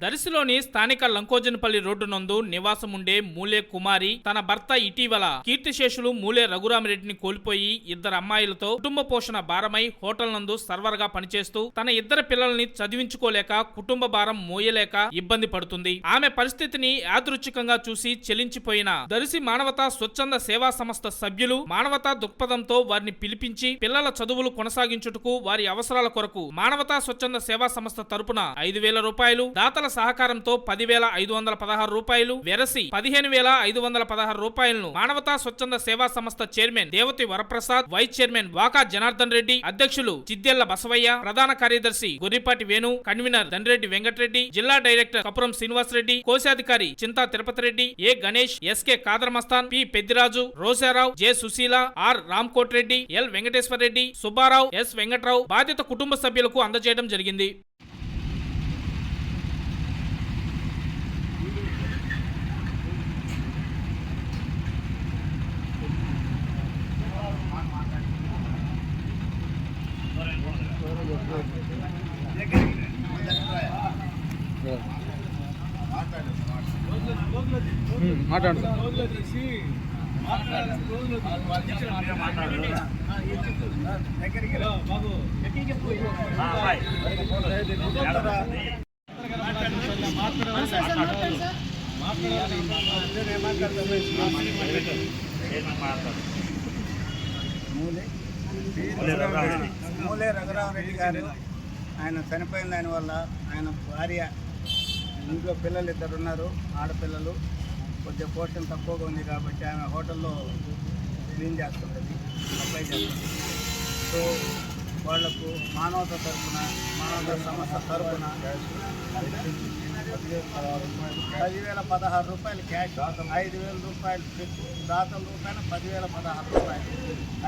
దరిసిలోని స్థానిక లంకోజనపల్లి రోడ్డు నందు నివాసం ఉండే మూలే కుమారి తన భర్త ఇటీవల కీర్తిశేషులు మూలే రఘురామిరెడ్డిని కోల్పోయి ఇద్దరు అమ్మాయిలతో కుటుంబ పోషణ భారమై హోటల్ నందు సర్వర్గా పనిచేస్తూ తన ఇద్దరు పిల్లల్ని చదివించుకోలేక కుటుంబ భారం మోయలేక ఇబ్బంది పడుతుంది. ఆమె పరిస్థితిని యాదృచ్ఛికంగా చూసి చెలించిపోయిన దరిసి మానవతా స్వచ్ఛంద సేవా సంస్థ సభ్యులు మానవతా దృక్పథంతో వారిని పిలిపించి పిల్లల చదువులు కొనసాగించుటకు వారి అవసరాల కొరకు మానవతా స్వచ్ఛంద సేవా సంస్థ తరపున ఐదు వేల రూపాయలు దాతల సహకారంతో పదివేల ఐదు వందల పదహారు రూపాయలు వెరసి పదిహేను వేల ఐదు వందల పదహారు రూపాయలను మానవతా స్వచ్ఛంద సేవా సంస్థ chairman Devathi Varaprasad vice chairman Vaka Janardhan Reddy అధ్యక్షులు చిద్దెల్ల బసవయ్య ప్రధాన కార్యదర్శి గొర్రిపాటి వేణు కన్వీనర్ దండ్రెడ్డి వెంకటరెడ్డి జిల్లా డైరెక్టర్ కపురం శ్రీనివాస్ రెడ్డి కోశాధికారి Chinta Tirupati Reddy A Ganesh SK Khadarmastan P Peddiraju Rosarao J Sushila R Ramkot Reddy L Venkateswara Reddy Subbarao S Venkatrao బాధిత కుటుంబ సభ్యులకు అందజేయడం జరిగింది. మాట్లాడు మాట్లాడాలి మూలే రఘురామరెడ్డి గారు ఆయన చనిపోయిన దాని వల్ల ఆయన భార్య ఇంట్లో పిల్లలు ఇద్దరు ఉన్నారు ఆడపిల్లలు. కొద్దిగా పోషణ తక్కువగా ఉంది కాబట్టి ఆమె హోటల్లో క్లీన్ చేస్తుంటుంది అప్లై చేస్తుంది సో వాళ్ళకు మానవత తరఫున మానవత సంస్థ తరఫున పదివేల పదహారు రూపాయలు క్యాష్ ఐదు వేల రూపాయలు చెక్కు దాతల రూపాయలు పదివేల పదహారు రూపాయలు.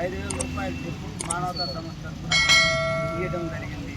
ఐదు వేల రూపాయలు చెక్కు మానవతా సంస్థ తరఫున ఇవ్వడం జరిగింది.